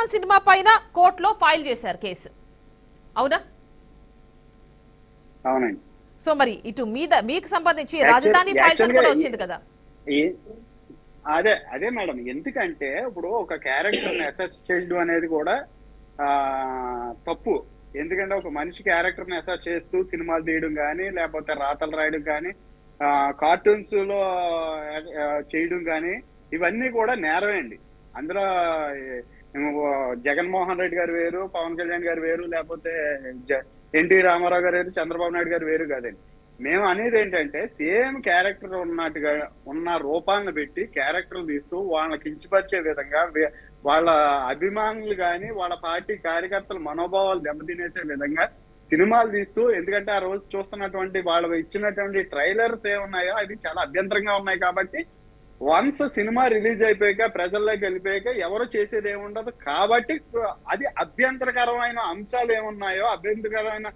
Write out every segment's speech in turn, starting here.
వ్యూహం సినిమా పైన కోర్టులో ఫైల్ చేశారు కేసు. అవునా? అవునండి. సో మరి ఇటు మీద మీకు సంబంధించి రాజధాని ఫైల్స్ కూడా వచ్చింది కదా. అదే అదే మేడం. ఎందుకంటే ఇప్పుడు ఒక క్యారెక్టర్ అసెస్ చేయడం అనేది కూడా ఆ తప్పు. ఎందుకంటే ఒక మనిషి క్యారెక్టర్ని అసెస్ చేస్తూ సినిమాలు తీయడం కానీ లేకపోతే రాతలు రాయడం కానీ కార్టూన్స్లో చేయడం కానీ ఇవన్నీ కూడా నేరమే అండి. అందులో జగన్మోహన్ రెడ్డి గారు వేరు పవన్ కళ్యాణ్ గారు వేరు లేకపోతే జ- ఎన్టీ రామారావు గారు వేరు చంద్రబాబు నాయుడు గారు వేరు కాదండి. మేము అనేది ఏంటంటే సేమ్ క్యారెక్టర్ ఉన్నట్టుగా ఉన్న రూపాలను పెట్టి క్యారెక్టర్లు తీస్తూ వాళ్ళని కించపరిచే విధంగా వాళ్ళ అభిమానులు కానీ వాళ్ళ పార్టీ కార్యకర్తల మనోభావాలు దెబ్బతినేసే విధంగా సినిమాలు తీస్తూ ఎందుకంటే ఆ రోజు చూస్తున్నటువంటి వాళ్ళు ఇచ్చినటువంటి ట్రైలర్స్ ఏమున్నాయో అవి చాలా అభ్యంతరంగా ఉన్నాయి కాబట్టి వన్స్ సినిమా రిలీజ్ అయిపోయాక ప్రజల్లోకి వెళ్ళిపోయాక ఎవరు చేసేది ఏముండదు. కాబట్టి అది అభ్యంతరకరమైన అంశాలు ఏమున్నాయో అభ్యంతరకరమైన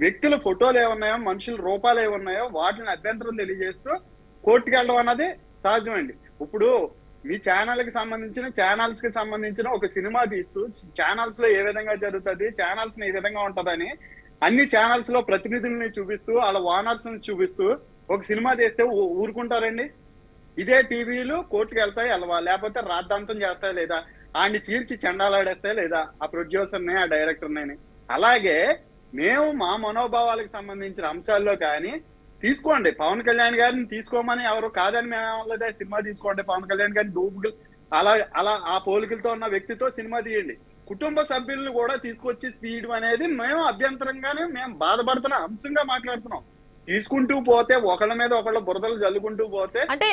వ్యక్తుల ఫోటోలు ఏమున్నాయో మనుషుల రూపాలు ఏమున్నాయో వాటిని అభ్యంతరం తెలియజేస్తూ కోర్టుకి వెళ్ళడం అన్నది సహజం అండి ఇప్పుడు మీ ఛానల్కి సంబంధించిన ఛానల్స్కి సంబంధించిన ఒక సినిమా తీస్తూ ఛానల్స్లో ఏ విధంగా జరుగుతుంది ఛానల్స్ ఈ విధంగా ఉంటదని అన్ని ఛానల్స్లో ప్రతినిధుల్ని చూపిస్తూ వాళ్ళ వానర్స్ చూపిస్తూ ఒక సినిమా తీస్తే ఊ- ఊరుకుంటారండి. ఇదే టీవీలు కోర్టుకు వెళ్తాయి వెళ్ళవా? లేకపోతే రాద్ధాంతం చేస్తాయి లేదా? ఆయన్ని చీల్చి చెండాలాడేస్తాయి లేదా? ఆ ప్రొడ్యూసర్ని ఆ డైరెక్టర్ని అలాగే మేము మా మనోభావాలకు సంబంధించిన అంశాల్లో కానీ తీసుకోండి. పవన్ కళ్యాణ్ గారిని తీసుకోమని ఎవరు కాదని మేము సినిమా తీసుకోండి పవన్ కళ్యాణ్ గారిని. డూపులు అలా అలా ఆ పోలికలతో ఉన్న వ్యక్తితో సినిమా తీయండి. కుటుంబ సభ్యులను కూడా తీసుకొచ్చి తీయడం అనేది మేము అభ్యంతరంగానే మేము బాధపడుతున్న. అంశంగా మాట్లాడుతున్నాం. తీసుకుంటూ పోతే ఒకళ్ళ మీద ఒకళ్ళ బురదలు జల్లుకుంటూ పోతే అంటే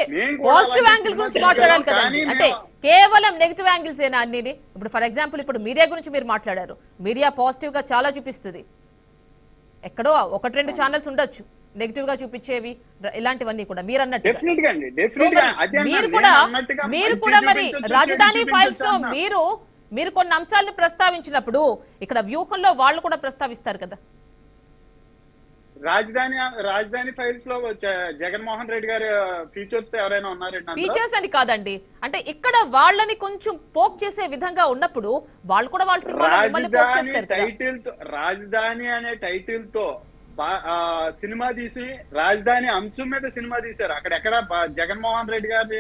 పాజిటివ్ యాంగిల్ గురించి మాట్లాడాలి కదండి. కానీ అంటే కేవలం నెగిటివ్ యాంగిల్స్ ఏనా అన్ని ఇప్పుడు ఫర్ ఎగ్జాంపుల్ ఇప్పుడు మీడియా గురించి మీరు మాట్లాడారు. మీడియా పాజిటివ్గా చాలా చూపిస్తుంది. ఎక్కడో ఒకటి రెండు ఛానల్స్ ఉండొచ్చు. నెగిటివ్గా చూపించేవి ఇలాంటివన్నీ కూడా. మీరు అన్నట్టు మరి కూడా మీరు కూడా మరి రాజధాని ఫైల్స్లో. మీరు మీరు కొన్ని అంశాలను ప్రస్తావించినప్పుడు ఇక్కడ వ్యూహంలో వాళ్ళు కూడా ప్రస్తావిస్తారు కదా. రాజధాని రాజధాని ఫైల్స్లో జగన్మోహన్ రెడ్డి గారి ఫీచర్స్తో ఎవరైనా ఉన్నారండి? ఫీచర్స్ అని కాదండి అంటే ఇక్కడ వాళ్ళని కొంచెం పోక్ చేసే విధంగా ఉన్నప్పుడు వాళ్ళు కూడా వాళ్ళ రాజధాని టైటిల్తో రాజధాని అనే టైటిల్తో సినిమా తీసి రాజధాని అంశం మీద సినిమా తీశారు అక్కడ ఎక్కడ బా- జగన్మోహన్ రెడ్డి గారి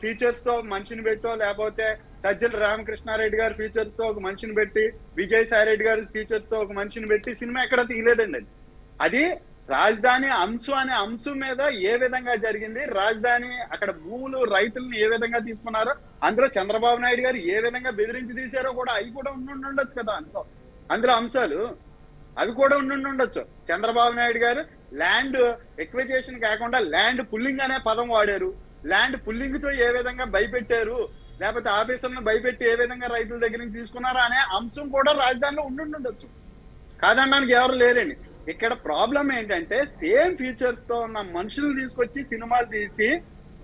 ఫీచర్స్తో మనిషిని పెట్టో లేకపోతే సజ్జల రామకృష్ణారెడ్డి గారి ఫీచర్స్తో ఒక మనిషిని పెట్టి విజయసాయి రెడ్డి గారి ఫీచర్స్తో ఒక మనిషిని పెట్టి సినిమా ఎక్కడ తీయలేదండి అది. అది రాజధాని అంశం అనే అంశం మీద ఏ విధంగా జరిగింది? రాజధాని అక్కడ భూములు రైతులను ఏ విధంగా తీసుకున్నారో అందులో చంద్రబాబు నాయుడు గారు ఏ విధంగా బెదిరించి తీశారో కూడా అవి కూడా ఉండి ఉండొచ్చు కదా అందులో. అందులో అంశాలు అవి కూడా ఉండి ఉండొచ్చు చంద్రబాబు నాయుడు గారు ల్యాండ్ ఎక్విజేషన్ కాకుండా ల్యాండ్ పుల్లింగ్ అనే పదం వాడారు. ల్యాండ్ పుల్లింగ్తో ఏ విధంగా భయపెట్టారు? లేకపోతే ఆఫీసర్లను భయపెట్టి ఏ విధంగా రైతుల దగ్గర నుంచి తీసుకున్నారా అనే అంశం కూడా రాజధానిలో ఉండి ఉండొచ్చు కాదనడానికి ఎవరు లేరండి. ఇక్కడ ప్రాబ్లం ఏంటంటే సేమ్ ఫీచర్స్తో ఉన్న మనుషులు తీసుకొచ్చి సినిమాలు తీసి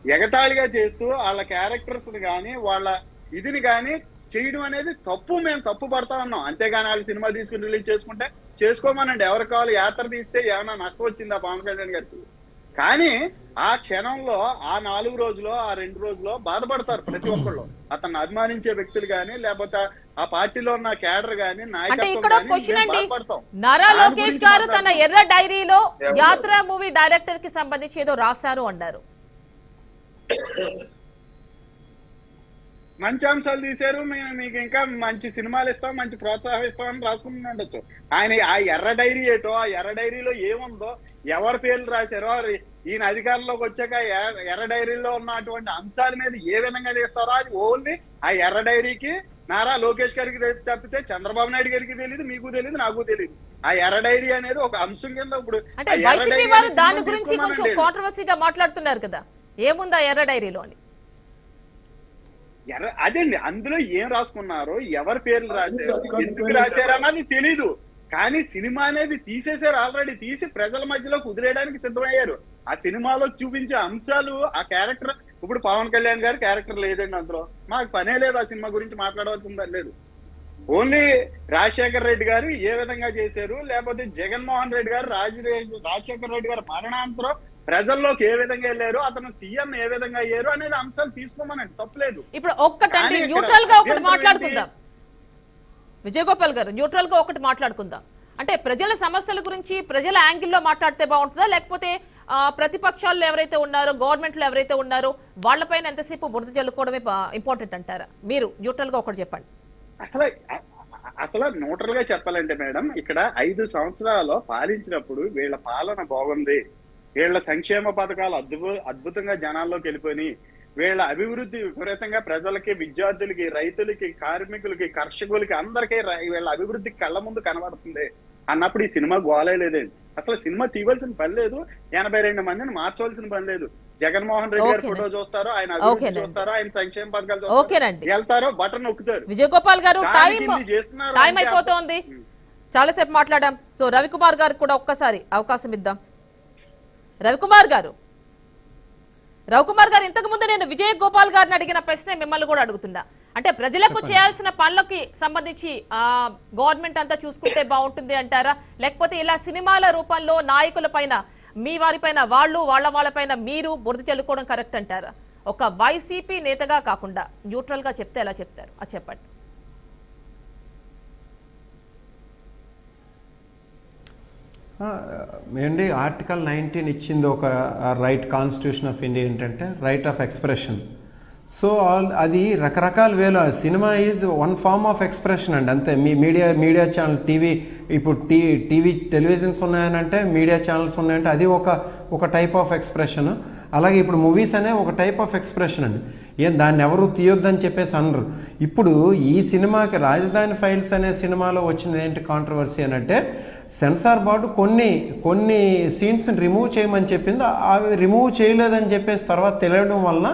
ఎగతాళిగా చేస్తూ వాళ్ళ క్యారెక్టర్స్ కానీ వాళ్ళ ఇదిని కానీ చేయడం అనేది తప్పు. మేము తప్పు పడతా ఉన్నాం. అంతేగాని వాళ్ళు సినిమా తీసుకుని రిలీజ్ చేసుకుంటే చేసుకోమనండి. ఎవరు కావాలి యాత్ర తీస్తే ఏమైనా నష్టం వచ్చిందా పవన్ కళ్యాణ్ గారికి? కానీ ఆ క్షణంలో ఆ నాలుగు రోజులు ఆ రెండు రోజులు బాధపడతారు ప్రతి ఒక్కళ్ళు. అతన్ని అభిమానించే వ్యక్తులు కానీ లేకపోతే ఆ పార్టీలో ఉన్న క్యాడర్ కానీ అంటే ఇక్కడ గానీ క్వశ్చన్ అండి. నారా లోకేష్ గారు తన. ఎర్ర డైరీలో యాత్ర మూవీ డైరెక్టర్కి సంబంధించి ఏదో రాశారు అన్నారు. మంచి అంశాలు తీశారు. మేము మీకు ఇంకా మంచి సినిమాలు ఇస్తాం మంచి ప్రోత్సాహం ఇస్తామని రాసుకుని ఉండొచ్చు. ఆయన ఆ ఎర్ర డైరీ ఏటో ఆ ఎర్ర డైరీలో ఏముందో ఎవరి పేర్లు రాశారో ఈయన అధికారంలోకి వచ్చాక ఎర్ర- ఎర్ర డైరీలో ఉన్నటువంటి అంశాల మీద ఏ విధంగా తీస్తారో అది ఓన్లీ ఆ ఎర్ర డైరీకి నారా లోకేష్ గారికి తె- తప్పితే చంద్రబాబు నాయుడు గారికి తెలియదు మీకు తెలియదు నాకు తెలియదు ఆ ఎర్ర డైరీ అనేది ఒక అంశం కింద ఇప్పుడు అంటే వైసీపీ వారు దాని గురించి కొంచెం. కాంట్రవర్సీగా మాట్లాడుతున్నారు కదా. ఏముందా ఎర్ర డైరీలో అని? ఎర్ర అదేండి అందులో ఏం రాసుకున్నారో ఎవరి పేర్లు రాశారు ఎందుకు రాశారు అన్నది తెలీదు. కానీ సినిమా అనేది తీసేశారు ఆల్రెడీ తీసి ప్రజల మధ్యలో కుదిరేయడానికి సిద్ధమయ్యారు. ఆ సినిమాలో చూపించే అంశాలు ఆ క్యారెక్టర్ ఇప్పుడు పవన్ కళ్యాణ్ గారి క్యారెక్టర్ లేదండి అందులో. మాకు పనే లేదు ఆ సినిమా గురించి మాట్లాడవలసిందే లేదు. ఓన్లీ రాజశేఖర్ రెడ్డి గారు ఏ విధంగా చేశారు లేకపోతే జగన్మోహన్ రెడ్డి గారు రాజ రాజశేఖర్ రెడ్డి గారు మరణాంతరం ప్రజల్లోకి ఏ విధంగా వెళ్ళారు అతను సీఎం ఏ విధంగా అయ్యారు అనేది అంశాలు తీసుకోమనండి తప్పలేదు. ఇప్పుడు ఒక్కటండి న్యూట్రల్గా ఒకటి మాట్లాడుకుందాం. విజయ్ గోపాల్ గారు న్యూట్రల్గా ఒకటి మాట్లాడుకుందాం. అంటే ప్రజల సమస్యల గురించి ప్రజల యాంగిల్లో మాట్లాడితే బాగుంటుందా లేకపోతే ప్రతిపక్షాల్లో ఎవరైతే ఉన్నారో గవర్నమెంట్లో ఎవరైతే ఉన్నారో వాళ్ళపైన ఎంతసేపు బురద చల్లుకోవడమే ఇంపార్టెంట్ అంటారా? మీరు న్యూట్రల్గా ఒకటి చెప్పండి. అసలు అసలు న్యూట్రల్గా చెప్పాలంటే మేడం ఇక్కడ ఐదు సంవత్సరాలు పాలించినప్పుడు వీళ్ళ పాలన బాగుంది. వీళ్ళ సంక్షేమ పథకాలు అద్భుత అద్భుతంగా జనాల్లోకి వెళ్ళిపోయి వీళ్ళ అభివృద్ధి విపరీతంగా ప్రజలకి విద్యార్థులకి రైతులకి కార్మికులకి కర్షకులకి అందరికీ వీళ్ళ అభివృద్ధి కళ్ళ ముందు కనబడుతుంది. అన్నప్పుడు ఈ సినిమా గోలే లేదండి. అసలు సినిమా తీయవలసిన పని లేదు. ఎనభై రెండు మందిని మార్చవలసిన పని లేదు. జగన్మోహన్ రెడ్డి గారి. ఫోటో చూస్తారు ఆయన. చూస్తారు ఆయన సంక్షేమ పథకాలు చూస్తారు ఓకేనండి. వెళ్తారో బటన్ నొక్కుతారు. విజయ్ గోపాల్ గారు టైం అయిపోతోంది. చాలాసేపు మాట్లాడాం. సో రవికుమార్ గారికి కూడా ఒక్కసారి అవకాశం ఇద్దాం. రవికుమార్ గారు. రవికుమార్ గారు ఇంతకు ముందు నేను విజయ్ గోపాల్ గారిని అడిగిన ప్రశ్న మిమ్మల్ని కూడా అడుగుతున్నా. అంటే ప్రజలకు చేయాల్సిన పనులకి సంబంధించి ఆ గవర్నమెంట్ అంతా చూసుకుంటే బాగుంటుంది అంటారా? లేకపోతే ఇలా సినిమాల రూపంలో నాయకుల పైన మీ వారిపైన వాళ్ళు వాళ్ళ వాళ్ళపైన మీరు బురద చల్లుకోవడం కరెక్ట్ అంటారా? ఒక వైసీపీ నేతగా కాకుండా న్యూట్రల్గా చెప్తే ఎలా చెప్తారు? అది చెప్పండి. ఏంటి ఆర్టికల్ నైన్టీన్ ఇచ్చింది ఒక రైట్ కాన్స్టిట్యూషన్ ఆఫ్ ఇండియా ఏంటంటే right of expression so all అది రకరకాల వేలో. Cinema is one form of expression అండి అంతే. మీ మీడియా మీడియా ఛానల్ టీవీ ఇప్పుడు టీ టీవీ టెలివిజన్స్ ఉన్నాయనంటే మీడియా ఛానల్స్ ఉన్నాయంటే అది ఒక ఒక టైప్ ఆఫ్ ఎక్స్ప్రెషన్. అలాగే ఇప్పుడు మూవీస్ అనే ఒక టైప్ ఆఫ్ ఎక్స్ప్రెషన్ అండి. ఏం దాన్ని ఎవరు తీయొద్దని చెప్పేసి అనరు. ఇప్పుడు ఈ సినిమాకి రాజధాని ఫైల్స్ అనే సినిమాలో వచ్చిన ఏంటి కాంట్రవర్సీ అని అంటే సెన్సార్ బోర్డు కొన్ని కొన్ని సీన్స్ని రిమూవ్ చేయమని చెప్పింది అవి రిమూవ్ చేయలేదని చెప్పేసి తర్వాత తెలియడం వలన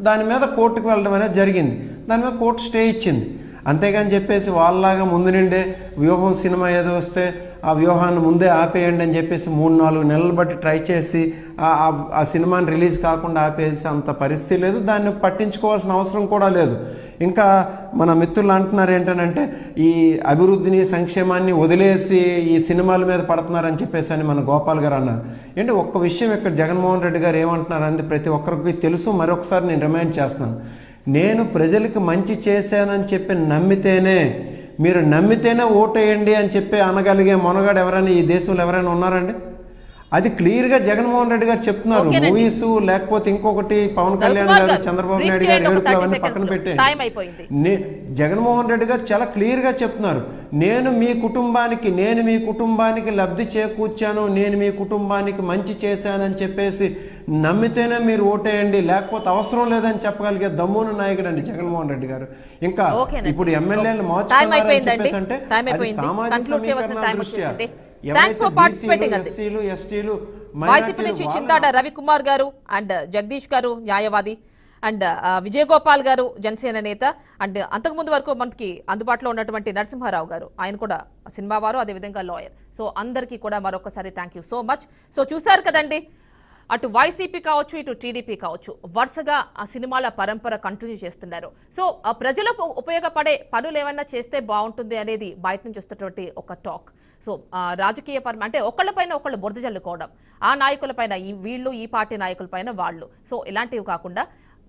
దాని మీద కోర్టుకు వెళ్ళడం అనేది జరిగింది. దాని మీద కోర్టు స్టే ఇచ్చింది. అంతేగాని చెప్పేసి వాళ్ళలాగా ముందు నిండే వ్యూహం సినిమా ఏదో వస్తే ఆ వ్యూహాన్ని ముందే ఆపేయండి అని చెప్పేసి మూడు నాలుగు నెలలు బట్టి ట్రై చేసి ఆ- సినిమాని రిలీజ్ కాకుండా ఆపేసి అంత పరిస్థితి లేదు. దాన్ని పట్టించుకోవాల్సిన అవసరం కూడా లేదు. ఇంకా మన మిత్రులు అంటున్నారు ఏంటంటే ఈ అభివృద్ధిని సంక్షేమాన్ని వదిలేసి ఈ సినిమాల మీద పడుతున్నారని చెప్పేసి అని మన గోపాల్ గారు అన్నారు. ఏంటి ఒక్క విషయం ఇక్కడ జగన్మోహన్ రెడ్డి గారు ఏమంటున్నారు అని ప్రతి ఒక్కరికి తెలుసు. మరొకసారి నేను రిమైండ్ చేస్తున్నాను. నేను ప్రజలకు మంచి చేశానని చెప్పి నమ్మితేనే మీరు నమ్మితేనే ఓటేయండి అని చెప్పి అనగలిగే మొనగాడు ఎవరైనా ఈ దేశంలో ఎవరైనా ఉన్నారండి? అది క్లియర్గా జగన్మోహన్ రెడ్డి గారు చెప్తున్నారు. మూవీస్ లేకపోతే ఇంకొకటి పవన్ కళ్యాణ్ గారు చంద్రబాబు నాయుడు గారు ఏడుపులు 30 అవన్నీ పక్కన లో. పెట్టేయండి. టైం అయిపోయింది. నే జగన్మోహన్ రెడ్డి గారు చాలా క్లియర్గా చెప్తున్నారు. నేను మీ కుటుంబానికి నేను మీ కుటుంబానికి లబ్ధి చేకూర్చాను నేను మీ కుటుంబానికి మంచి చేశానని చెప్పేసి నమ్మితేనే మీరు ఓటేయండి లేకపోతే అవసరం లేదని చెప్పగలిగే దమ్మున నాయకుడు అండి జగన్మోహన్ రెడ్డి గారు. ఇంకా. ఇప్పుడు ఎమ్మెల్యేలు సామాజిక సమీకరణాల దృష్ట్యా? ఎస్సీలు ఎస్టీలు రవికుమార్ గారు అండ్ జగదీష్ గారు న్యాయవాది అండ్ ఆ, విజయ్ గోపాల్ గారు జనసేన నేత అండ్ అంతకుముందు వరకు మనకి అందుబాటులో ఉన్నటువంటి నరసింహారావు గారు. ఆయన కూడా సినిమా వారు అదేవిధంగా లాయర్. సో అందరికీ కూడా మరొకసారి thank you so much so చూసారు కదండి అటు వైసీపీ కావచ్చు ఇటు టీడీపీ కావచ్చు వరుసగా ఆ సినిమాల పరంపర కంటిన్యూ చేస్తున్నారు. సో ఆ ప్రజలకు ఉపయోగపడే పనులు ఏమన్నా చేస్తే బాగుంటుంది అనేది బయట నుంచి వస్తున్నటువంటి ఒక టాక్. సో ఆ రాజకీయ పరం అంటే ఒకళ్ళపైన ఒకళ్ళు బురద జల్లుకోవడం ఆ నాయకులపైన ఈ వీళ్ళు ఈ పార్టీ నాయకులపైన వాళ్ళు. సో ఇలాంటివి కాకుండా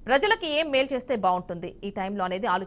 ప్రజలకి ఏం మేలు చేస్తే బాగుంటుంది ఈ టైంలో అనేది ఆలోచన